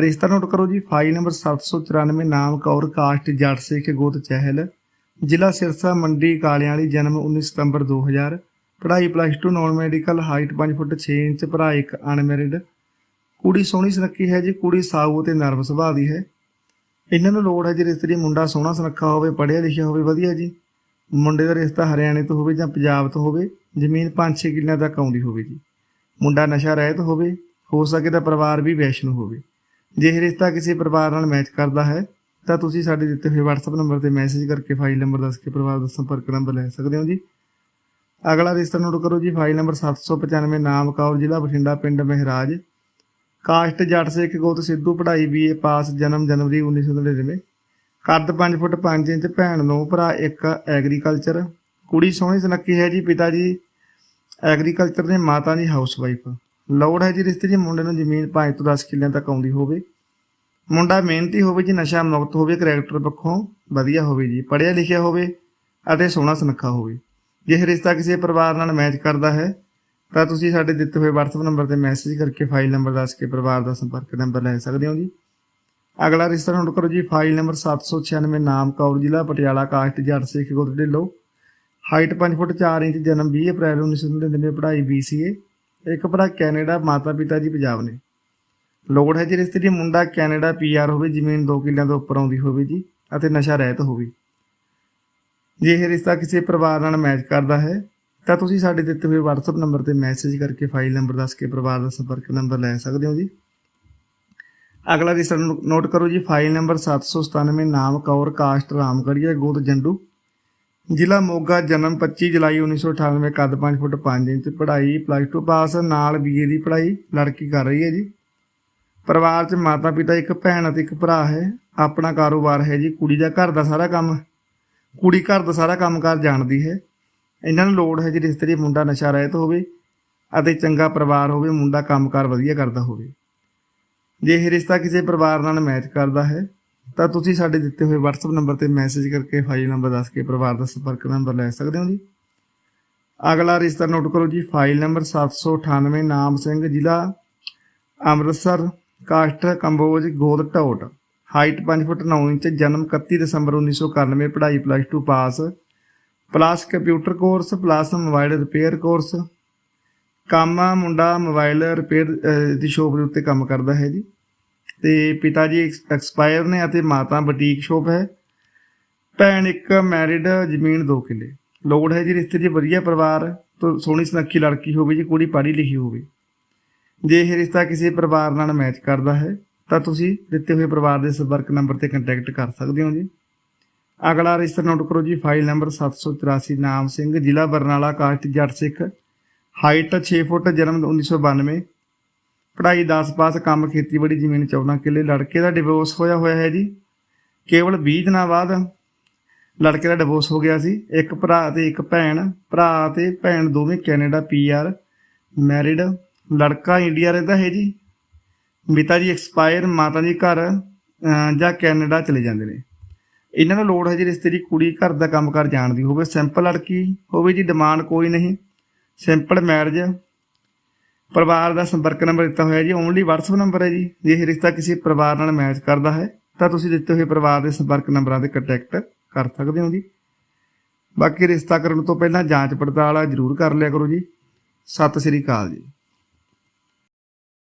ਰਿਸ਼ਤਾ ਨੋਟ ਕਰੋ ਜੀ, ਫਾਈਲ ਨੰਬਰ 794 ਨਾਮ ਕੌਰ, ਕਾਸਟ, ਜੱਟ ਸਿੱਖ, ਗੋਤ, ਚਹਿਲ। ਜ਼ਿਲ੍ਹਾ ਸਿਰਸਾ, ਮੰਡੀ ਕਾਲਿਆਂ ਵਾਲੀ ਜਨਮ 19 ਸਤੰਬਰ 2000 ਪੜ੍ਹਾਈ plus 2 non medical height 5 foot 6 inch, ਭਰਾ ਇੱਕ ਅਨਮੈਰਿਡ ਕੁੜੀ ਸੋਹਣੀ ਸੁਨੱਖੀ ਹੈ ਜੀ, ਕੁੜੀ ਸਾਊ ਅਤੇ ਨਰਮ ਸੁਭਾਅ ਦੀ ਹੈ। ਇਹਨਾਂ ਨੂੰ ਲੋੜ ਹੈ ਜੇ, ਰਿਸ਼ਤੇ ਦੀ ਮੁੰਡਾ ਸੋਹਣਾ ਸੁਨੱਖਾ ਹੋਵੇ, ਪੜ੍ਹਿਆ ਲਿਖਿਆ ਹੋਵੇ, ਵਧੀਆ ਜੀ। ਮੁੰਡੇ ਦਾ ਰਿਸ਼ਤਾ ਹਰਿਆਣੇ ਤੋਂ ਹੋਵੇ ਜਾਂ ਪੰਜਾਬ ਤੋਂ ਹੋਵੇ, ਜ਼ਮੀਨ 5-6 ਕਿੱਲਿਆਂ ਤੱਕ ਆਉਂਦੀ ਹੋਵੇ ਜੀ। ਮੁੰਡਾ ਨਸ਼ਾ ਰਹਿਤ ਹੋਵੇ, ਹੋ ਸਕੇ ਤਾਂ ਪਰਿਵਾਰ ਵੀ ਵੈਸ਼ਨੂ ਹੋਵੇ। ਜੇ ਰਿਸ਼ਤਾ ਕਿਸੇ ਪਰਿਵਾਰ ਨਾਲ ਮੈਚ ਕਰਦਾ ਹੈ, ਤਾਂ ਤੁਸੀਂ ਸਾਡੇ ਦਿੱਤੇ ਹੋਏ WhatsApp ਨੰਬਰ ਤੇ ਮੈਸੇਜ ਕਰਕੇ ਫਾਈਲ ਨੰਬਰ ਦੱਸ ਕੇ ਪਰਿਵਾਰ ਦਾ ਸੰਪਰਕ ਨੰਬਰ ਲੈ ਸਕਦੇ ਹੋ ਜੀ। ਅਗਲਾ ਰਿਸ਼ਤਾ ਨੋਟ ਕਰੋ ਜੀ ਫਾਈਲ ਨੰਬਰ 795 ਨਾਮ ਕੌਰ ਜ਼ਿਲ੍ਹਾ ਬਠਿੰਡਾ, ਪਿੰਡ ਮਹਿਰਾਜ। ਕਾਸਟ ਜੱਟ ਸਿੱਖ ਗੋਤ ਸਿੱਧੂ, ਪੜ੍ਹਾਈ ਬੀਏ ਪਾਸ, ਜਨਮ ਜਨਵਰੀ 1999 ਕੱਦ 5 ਫੁੱਟ 5 ਇੰਚ, ਭੈਣ ਨੂੰ ਭਰਾ, ਇੱਕ ਐਗਰੀਕਲਚਰ ਕੁੜੀ ਸੋਹਣੀ ਸੁਨੱਖੀ ਹੈ ਜੀ, ਪਿਤਾ ਜੀ ਐਗਰੀਕਲਚਰ ਨੇ, ਮਾਤਾ ਜੀ ਹਾਊਸਵਾਈਫ ਲੋੜ ਹੈ ਜੀ ਰਿਸ਼ਤੇ ਜੀ ਮੁੰਡੇ ਨੂੰ ਜ਼ਮੀਨ 5 ਤੋਂ 10 ਕਿੱਲਿਆਂ ਤੱਕ ਆਉਂਦੀ ਹੋਵੇ। ਮੁੰਡਾ ਮਿਹਨਤੀ ਹੋਵੇ ਜੀ, ਨਸ਼ਾ ਮੁਕਤ ਹੋਵੇ ਕਰੈਕਟਰ ਪੱਖੋਂ ਵਧੀਆ ਹੋਵੇ ਜੀ, ਪੜ੍ਹਿਆ ਲਿਖਿਆ ਹੋਵੇ ਅਤੇ ਸੋਹਣਾ ਸੁਨੱਖਾ ਹੋਵੇ। ਜੇ ਰਿਸ਼ਤਾ ਕਿਸੇ ਪਰਿਵਾਰ ਨਾਲ ਮੈਚ ਕਰਦਾ ਹੈ, ਤਾਂ ਤੁਸੀਂ ਸਾਡੇ ਦਿੱਤੇ ਹੋਏ WhatsApp ਨੰਬਰ ਤੇ ਮੈਸੇਜ ਕਰਕੇ ਫਾਈਲ ਨੰਬਰ ਦੱਸ ਕੇ ਪਰਿਵਾਰ ਦਾ ਸੰਪਰਕ ਨੰਬਰ ਲੈ ਸਕਦੇ ਹੋ ਜੀ। ਅਗਲਾ ਰਿਸ਼ਤਾ ਨੋਟ ਕਰੋ ਜੀ ਫਾਈਲ ਨੰਬਰ 796 ਨਾਮ ਕੌਰ ਜ਼ਿਲ੍ਹਾ, ਪਟਿਆਲਾ, ਕਾਸਟ ਜੱਟ ਸਿੱਖ ਗੁਰ ਢਿੱਲੋਂ। ਹਾਈਟ 5 ਫੁੱਟ 4 ਇੰਚ, ਜਨਮ 20 ਅਪ੍ਰੈਲ 1999 ਪੜ੍ਹਾਈ BCA ਇੱਕ ਭਰਾ ਕੈਨੇਡਾ, ਮਾਤਾ ਪਿਤਾ ਜੀ ਪੰਜਾਬ ਨੇ। ਲੋੜ ਹੈ ਜੀ ਰਿਸ਼ਤੇ ਦੀ ਮੁੰਡਾ ਕੈਨੇਡਾ ਪੀਆਰ ਹੋਵੇ, ਜ਼ਮੀਨ 2 ਕਿੱਲਿਆਂ ਤੋਂ ਉੱਪਰ ਆਉਂਦੀ ਹੋਵੇ ਜੀ, ਅਤੇ ਨਸ਼ਾ ਰਹਿਤ ਹੋਵੇ। ਜੇ ਇਹ ਰਿਸ਼ਤਾ ਕਿਸੇ ਪਰਿਵਾਰ ਨਾਲ ਮੈਚ ਕਰਦਾ ਹੈ, ਤਾਂ ਤੁਸੀਂ ਸਾਡੇ ਦਿੱਤੇ ਹੋਏ WhatsApp ਨੰਬਰ ਤੇ ਮੈਸੇਜ ਕਰਕੇ ਫਾਈਲ ਨੰਬਰ ਦੱਸ ਕੇ ਪਰਿਵਾਰ ਦਾ ਸੰਪਰਕ ਨੰਬਰ ਲੈ ਸਕਦੇ ਹੋ ਜੀ। ਅਗਲਾ ਰਿਸ਼ਤਾ ਨੋਟ ਕਰੋ ਜੀ ਫਾਈਲ ਨੰਬਰ 797 ਨਾਮ ਕੌਰ ਕਾਸਟ ਰਾਮਗੜੀਆ ਗੋਦ, ਜੰਡੂ। ਜ਼ਿਲ੍ਹਾ ਮੋਗਾ, ਜਨਮ 25 ਜੁਲਾਈ 1998 ਕੱਦ 5 ਫੁੱਟ 5 ਇੰਚ, ਪੜ੍ਹਾਈ ਪਲੱਸ 2 ਪਾਸ ਨਾਲ ਬੀਏ ਦੀ ਪੜ੍ਹਾਈ। ਲੜਕੀ ਕਰ ਰਹੀ ਹੈ ਜੀ। ਪਰਿਵਾਰ 'ਚ ਮਾਤਾ ਪਿਤਾ, ਇੱਕ ਭੈਣ ਅਤੇ ਇੱਕ ਭਰਾ ਹੈ। ਆਪਣਾ ਕਾਰੋਬਾਰ ਹੈ ਜੀ, ਕੁੜੀ ਦਾ ਘਰ ਦਾ ਸਾਰਾ ਕੰਮ। ਕੁੜੀ ਘਰ ਦਾ ਸਾਰਾ ਕੰਮਕਾਰ ਜਾਣਦੀ ਹੈ। ਇਹਨਾਂ ਨੂੰ ਲੋੜ ਹੈ ਜੀ, ਰਿਸ਼ਤੇ ਦੀ ਮੁੰਡਾ ਨਸ਼ਾ ਰਹਿਤ ਹੋਵੇ ਅਤੇ ਚੰਗਾ ਪਰਿਵਾਰ ਹੋਵੇ, ਮੁੰਡਾ ਕੰਮਕਾਰ ਵਧੀਆ ਕਰਦਾ ਹੋਵੇ। ਜੇ ਇਹ ਰਿਸ਼ਤਾ ਕਿਸੇ ਪਰਿਵਾਰ ਨਾਲ ਮੈਚ ਕਰਦਾ ਹੈ ਤਾਂ ਤੁਸੀਂ ਸਾਡੇ ਦਿੱਤੇ ਹੋਏ WhatsApp ਨੰਬਰ ਤੇ ਮੈਸੇਜ ਕਰਕੇ ਫਾਈਲ ਨੰਬਰ ਦੱਸ ਕੇ ਪਰਿਵਾਰ ਦਾ ਸੰਪਰਕ ਨੰਬਰ ਲੈ ਸਕਦੇ ਹੋ ਜੀ। ਅਗਲਾ ਰਿਸ਼ਤਾ ਨੋਟ ਕਰੋ ਜੀ ਫਾਈਲ ਨੰਬਰ 798 ਨਾਮ ਸਿੰਘ, ਜ਼ਿਲ੍ਹਾ ਅੰਮ੍ਰਿਤਸਰ ਕਾਸਟ ਕੰਬੋਜ, ਗੋਦ ਟੋਟ ਹਾਈਟ 5 ਫੁੱਟ 9 ਇੰਚ, ਜਨਮ 31 ਦਸੰਬਰ 1991 ਪੜ੍ਹਾਈ plus 2 pass plus computer course plus mobile repair course ਕੰਮ ਮੁੰਡਾ ਮੋਬਾਈਲ ਰਿਪੇਅਰ ਦੀ ਸ਼ੋਪ ਦੇ ਉੱਤੇ ਕੰਮ ਕਰਦਾ ਹੈ ਜੀ। ਤੇ ਪਿਤਾ ਜੀ ਐਕਸਪਾਇਰ ਨੇ ਅਤੇ ਮਾਤਾ ਬੁਟੀਕ ਸ਼ੋਪ ਹੈ। ਭੈਣ ਇੱਕ ਮੈਰਿਡ ਜ਼ਮੀਨ ਦੋ ਕਿੱਲੇ। ਲੋੜ ਹੈ ਜੀ ਰਿਸ਼ਤੇ ਦੀ ਵਧੀਆ ਪਰਿਵਾਰ, ਤੋਂ ਸੋਹਣੀ ਸੁਨੱਖੀ ਲੜਕੀ ਹੋਵੇ ਜੀ, ਕੁੜੀ ਪੜ੍ਹੀ ਲਿਖੀ ਹੋਵੇ। ਜੇ ਇਹ ਰਿਸ਼ਤਾ ਕਿਸੇ ਪਰਿਵਾਰ ਨਾਲ ਮੈਚ ਕਰਦਾ ਹੈ, ਤਾਂ ਤੁਸੀਂ ਦਿੱਤੇ ਹੋਏ ਪਰਿਵਾਰ ਦੇ ਸੰਪਰਕ ਨੰਬਰ ਤੇ ਕੰਟੈਕਟ ਕਰ ਸਕਦੇ ਹੋ ਜੀ। ਅਗਲਾ ਰਿਸ਼ਤਾ ਨੋਟ ਕਰੋ ਜੀ ਫਾਈਲ ਨੰਬਰ 784 ਨਾਮ ਸਿੰਘ, ਜ਼ਿਲ੍ਹਾ ਬਰਨਾਲਾ ਕਾਸਟ ਜੱਟ ਸਿੱਖ ਹਾਈਟ 6 ਫੁੱਟ, ਜਨਮ 1992 ਪੜ੍ਹਾਈ 10 ਪਾਸ, ਕੰਮ, ਖੇਤੀਬਾੜੀ, ਜ਼ਮੀਨ 14 ਕਿੱਲੇ, ਲੜਕੇ ਦਾ ਡਿਵੋਰਸ ਹੋਇਆ ਹੋਇਆ ਹੈ ਜੀ। ਕੇਵਲ 20 ਦਿਨਾਂ ਬਾਅਦ ਲੜਕੇ ਦਾ ਡਿਵੋਰਸ ਹੋ ਗਿਆ ਸੀ। ਇੱਕ ਭਰਾ ਤੇ ਇੱਕ ਭੈਣ, ਭਰਾ ਤੇ ਭੈਣ ਦੋਵੇਂ ਕੈਨੇਡਾ ਪੀਆਰ ਮੈਰਿਡ ਲੜਕਾ ਇੰਡੀਆ ਰਹਿੰਦਾ ਹੈ ਜੀ। ਪਿਤਾ ਜੀ ਐਕਸਪਾਇਰ ਮਾਤਾ ਜੀ ਘਰ ਜਾਂ ਕੈਨੇਡਾ ਚਲੇ ਜਾਂਦੇ ਨੇ। ਇਹਨਾਂ ਨੂੰ ਲੋੜ ਹੈ ਜੀ ਰਿਸ਼ਤੇ ਦੀ ਕੁੜੀ ਘਰ ਦਾ ਕੰਮ ਕੰਮਕਾਰ ਜਾਣਦੀ ਹੋਵੇ ਸਿੰਪਲ ਲੜਕੀ, ਹੋਵੇ ਜੀ ਡਿਮਾਂਡ ਕੋਈ ਨਹੀਂ। ਸਿੰਪਲ ਮੈਰਿਜ ਪਰਿਵਾਰ ਦਾ ਸੰਪਰਕ ਨੰਬਰ ਦਿੱਤਾ ਹੋਇਆ ਜੀ ਓਨਲੀ WhatsApp ਨੰਬਰ ਹੈ ਜੀ। ਜੇ ਇਹ ਰਿਸ਼ਤਾ ਕਿਸੇ ਪਰਿਵਾਰ ਨਾਲ ਮੈਚ ਕਰਦਾ ਹੈ, ਤਾਂ ਤੁਸੀਂ ਦਿੱਤੇ ਹੋਏ ਪਰਿਵਾਰ ਦੇ ਸੰਪਰਕ ਨੰਬਰਾਂ ਤੇ ਕੰਟੈਕਟ ਕਰ ਸਕਦੇ ਹੋ ਜੀ। ਬਾਕੀ ਰਿਸ਼ਤਾ ਕਰਨ ਤੋਂ ਪਹਿਲਾਂ ਜਾਂਚ ਪੜਤਾਲ ਜ਼ਰੂਰ ਕਰ ਲਿਆ ਕਰੋ ਜੀ। ਸਤਿ ਸ੍ਰੀ ਅਕਾਲ ਜੀ।